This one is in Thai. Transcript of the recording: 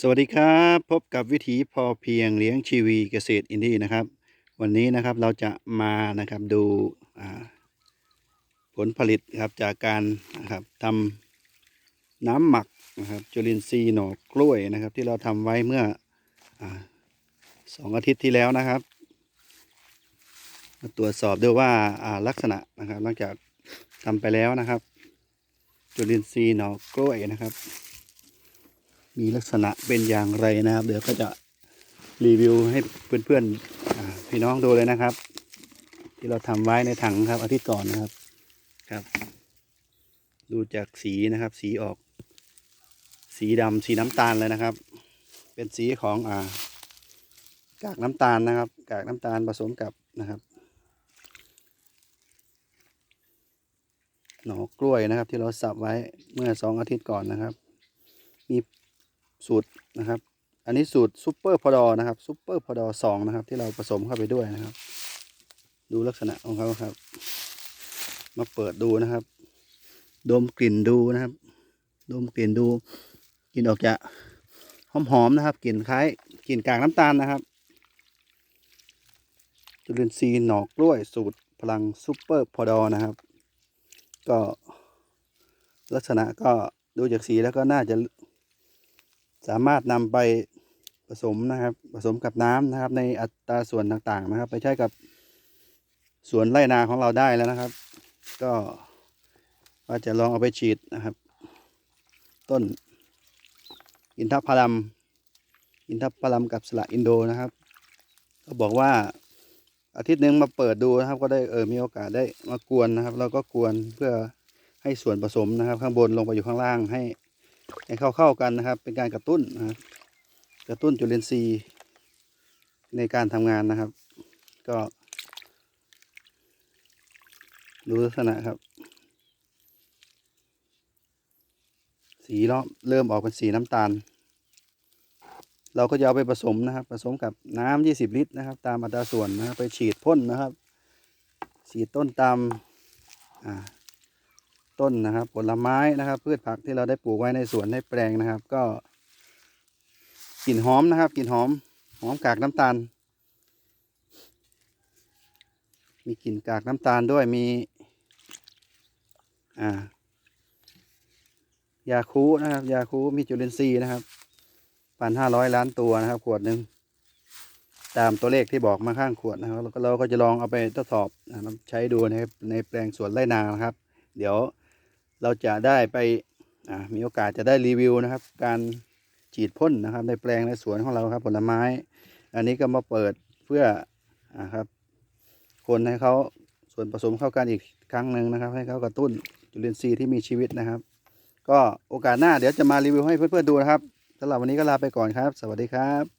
สวัสดีครับ พบกับวิถีพอเพียงเลี้ยงชีวีเกษตรอินดี้นะครับ วันนี้นะครับเราจะมานะครับดูผลผลิตครับจากการนะครับทำน้ำหมักนะครับจุลินทรีย์หน่อกล้วยนะครับ ที่เราทำไว้เมื่ออสองอาทิตย์ที่แล้วนะครับมาตรวจสอบดูว่าอ่าลักษณะนะครับหลังจากทำไปแล้วนะครับ จุลินทรีย์หน่อกล้วยนะครับ มีลักษณะเป็นอย่างไรนะครับ เดี๋ยวก็จะรีวิวให้เพื่อนๆอ่าพี่น้องดูเลยนะครับ ที่เราทำไว้ในถังครับอาทิตย์ก่อนนะครับครับ ดูจากสีนะครับ สีออก สีดำสีน้ำตาลเลยนะครับ เป็นสีของอ่ากากน้ำตาลนะครับ กากน้ำตาลผสมกับนะครับหน่อกล้วยนะครับ ที่เราสับไว้เมื่อสองอาทิตย์ก่อนนะครับ มี สูตรนะครับ อันนี้สูตรซูเปอร์พอดอนะครับซูเปอร์พอดอสองนะครับ ที่เราผสมเข้าไปด้วยนะครับ ดูลักษณะของเขาครับ มาเปิดดูนะครับ ดมกลิ่นดูนะครับ ดมกลิ่นดูกลิ่นออกจะหอมๆนะครับกลิ่นคล้ายกลิ่นกากน้ำตาลนะครับจุลินทรีย์หนอกกล้วยสูตรพลังซูเปอร์พอดอนะครับ ก็ลักษณะก็ดูจากสีแล้วก็น่าจะ สามารถนำไปผสมนะครับ ผสมกับน้ำนะครับ ในอัตราส่วนต่างๆนะครับ ไปใช้กับสวนไร่นาของเราได้แล้วนะครับ ก็ว่าจะลองเอาไปฉีดนะครับ ต้นอินทผลัมอินทผลัมกับสละอินโดนะครับ ก็บอกว่าอาทิตย์หนึ่งมาเปิดดูนะครับ ก็ได้เออมีโอกาสได้มากวนนะครับ เราก็กวนเพื่อให้ส่วนผสมนะครับ ข้างบนลงไปอยู่ข้างล่างให้ ให้เข้าเข้ากันนะครับ เป็นการกระตุ้นนะครับกระตุ้นจุลินทรีย์ในการทำงานนะครับ ก็ ดูลักษณะครับ สีเริ่มเริ่มออกเป็นสีน้ำตาล เราก็จะเอาไปผสมนะครับ ผสมกับน้ำ20 ลิตรนะครับ ตามอัตราส่วนนะครับไปฉีดพ่นนะครับ ฉีดต้นตามอ่า ต้นนะครับ ผลไม้นะครับ พืชผักที่เราได้ปลูกไว้ในสวนในแปลงนะครับ ก็กลิ่นหอมนะครับกลิ่นหอมหอมกากน้ำตาล มีกลิ่นกากน้ำตาลด้วยมีอ่ายาคูนะครับ ยาคูมีจุลินทรีย์นะครับพันห้าร้อยล้านตัวนะครับ ขวดหนึ่งตามตัวเลขที่บอกมาข้างขวดนะครับแล้วเราก็จะลองเอาไปทดสอบนะครับใช้ดูนะครับในแปลงสวนไร่นานะครับ เดี๋ยว เราจะได้ไปมีโอกาสจะได้รีวิวนะครับ การฉีดพ่นนะครับ ในแปลงในสวนของเราครับผลไม้ อันนี้ก็มาเปิดเพื่ออครับ คนให้เขาส่วนผสมเข้ากันอีกครั้งหนึ่งนะครับ ให้เขากระตุ้นจุลินทรีย์ที่มีชีวิตนะครับ ก็โอกาสหน้าเดี๋ยวจะมารีวิวให้เพื่อนๆดูนะครับสำหรับวันนี้ก็ลาไปก่อนครับ สวัสดีครับ